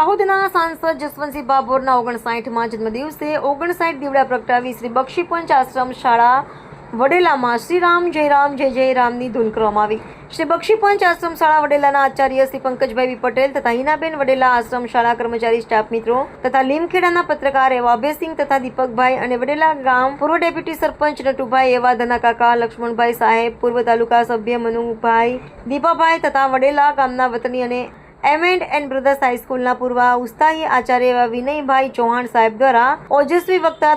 દાહોદના સાંસદ જસવંતસિંહ ભાભોરના ઓગણસાઠમાં જન્મદિવસે ઓગણસાઠ દીવડા પ્રગટાવી શ્રી બક્ષીપંચ આશ્રમ શાળા વડેલામાં શ્રી રામ જય રામ જય જય રામની ધૂન કરવામાં આવી. શ્રી બક્ષીપંચ આશ્રમ શાળા વડેલાના આચાર્ય શ્રી પંકજભાઈ પટેલ તથા હિનાબેન વડેલા આશ્રમ શાળા કર્મચારી સ્ટાફ મિત્રો તથા લીમખેડાના પત્રકાર એવા અભયસિંહ તથા દીપકભાઈ અને વડેલા ગામ પૂર્વ ડેપ્યુટી સરપંચ નટુભાઈ એવા ધના કાકા, લક્ષ્મણભાઈ સાહેબ, પૂર્વ તાલુકા સભ્ય મનુભાઈ દીપાભાઈ તથા વડેલા ગામના વતની અને એમ એન્ડ એન્ડ બ્રધર્સ હાઈસ્કૂલના પૂર્વ ઉસ્તાહી આચાર્ય એવા વિનયભાઈ ચૌહાણ સાહેબ દ્વારા ઓજસ્વી વક્તા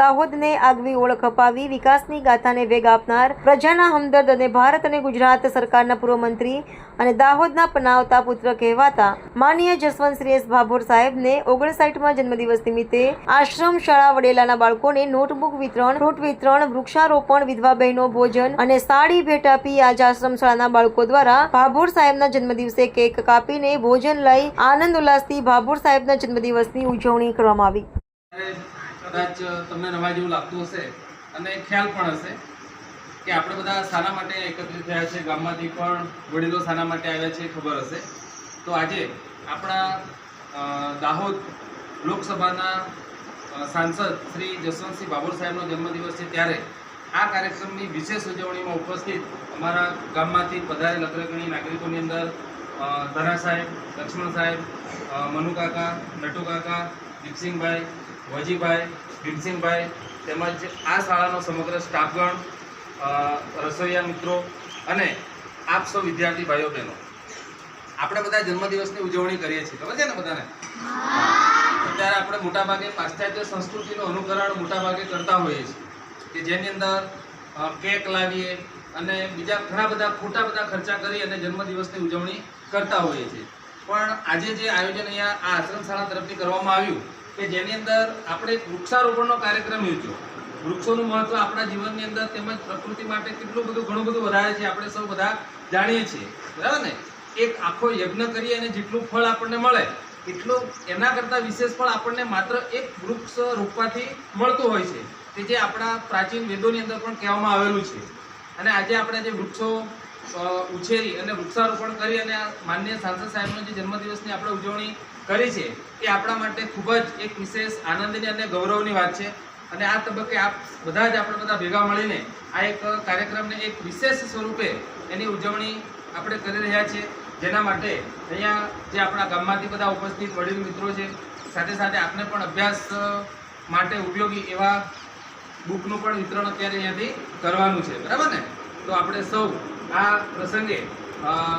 દાહોદને આગવી ઓળખ અપાવી વિકાસની ગાથાને વેગ આપનાર પ્રજાના હમદર્દ અને ભારત અને ગુજરાત સરકારના પૂર્વ મંત્રી અને દાહોદના પનાવતા પુત્ર કહેવાતા માનીય જસવંતશ્રી એસ ભાભોર સાહેબને ઓગણસાઠમાં જન્મદિવસ નિમિત્તે આશ્રમ શાળા વડેલાના બાળકોને નોટબુક વિતરણ ફ્રૂટ વિતરણ, વૃક્ષારોપણ, વિધવા બહેનો ભોજન અને સાડી ભેટ આપી આજ આશ્રમ શાળાના બાળકો દ્વારા ભાભોર સાહેબના જન્મદિવસે કેક કાપીને ભોજન લઈ આનંદ ઉલ્લાસથી ભાભોર સાહેબના જન્મદિવસની ઉજવણી કરવામાં આવી. કદાચ તમને નવા જેવું લાગતું હશે. અને ખ્યાલ પણ હશે કે આપણે બધા શાના માટે એકત્રિત થયા છે. ગામમાંથી પણ વડીલો શાના માટે આવ્યા છે, ખબર હશે. તો આજે આપણા દાહોદ લોકસભાના સાંસદ શ્રી જસવંતસિંહ બાબુર સાહેબનો જન્મદિવસ છે. ત્યારે આ કાર્યક્રમની વિશેષ ઉજવણીમાં ઉપસ્થિત અમારા ગામમાંથી પધારેલ અગ્રગણી નાગરિકોની અંદર ધરા સાહેબ, લક્ષ્મણ સાહેબ મનુ કાકા, નટુ કાકા દીપસિંહભાઈ વજીભાઈ ભીમસિંહભાઈ તેમજ આ શાળાનો સમગ્ર સ્ટાફગણ રસોઈયા મિત્રો અને આપ સૌ વિદ્યાર્થી ભાઈઓ બહેનો. આપણે બધા જન્મદિવસની ઉજવણી કરીએ છીએ. ખબર છે ને બધાને? અત્યારે આપણે મોટાભાગે પાશ્ચાત્ય સંસ્કૃતિનું અનુકરણ મોટાભાગે કરતા હોઈએ છીએ કે જેની અંદર કેક લાવીએ અને બીજા ઘણા બધા ખોટા બધા ખર્ચા કરી અને જન્મદિવસની ઉજવણી કરતા હોઈએ છીએ. પણ આજે જે આયોજન અહીંયા આ આશ્રમ શાળા તરફથી કરવામાં આવ્યું કે જેની અંદર આપણે વૃક્ષારોપણનો કાર્યક્રમ યોજ્યો. વૃક્ષોનું મહત્વ આપણા જીવનની અંદર તેમજ પ્રકૃતિ માટે કેટલું બધું, ઘણું બધું વધારે છે, આપણે સૌ બધા જાણીએ છીએ. બરાબર ને? એક આખો યજ્ઞ કરીએ અને જેટલું ફળ આપણને મળે, એટલું એના કરતાં વિશેષ ફળ આપણને માત્ર એક વૃક્ષ રોપવાથી મળતું હોય છે, કે જે આપણા પ્રાચીન વેદોની અંદર પણ કહેવામાં આવેલું છે. અને આજે આપણે જે વૃક્ષો ઉછેરી અને વૃક્ષારોપણ કરી અને માન્ય સાંસદ સાહેબનો જે જન્મદિવસની આપણે ઉજવણી કરી છે, એ આપણા માટે ખૂબ જ એક વિશેષ આનંદની અને ગૌરવની વાત છે. અને આ તબક્કે આપ બધા જ આપણે બધા ભેગા મળીને આ એક કાર્યક્રમને એક વિશેષ સ્વરૂપે એની ઉજવણી આપણે કરી રહ્યા છીએ. જેના માટે અહીંયા જે આપણા ગામમાંથી બધા ઉપસ્થિત વડીલ મિત્રો છે, સાથે સાથે આપને પણ અભ્યાસ માટે ઉપયોગી એવા બુકનું પણ વિતરણ અત્યારે અહીંયાથી કરવાનું છે. બરાબર ને? તો આપણે સૌ આ પ્રસંગે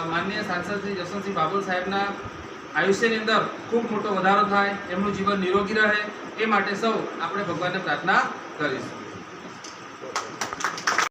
માનનીય સાંસદ શ્રી જસવંતસિંહ બાબુલ સાહેબના આયુષ્યની અંદર ખૂબ મોટો વધારો થાય, એમનું જીવન નિરોગી રહે, એ માટે સૌ આપણે ભગવાનને પ્રાર્થના કરીશું.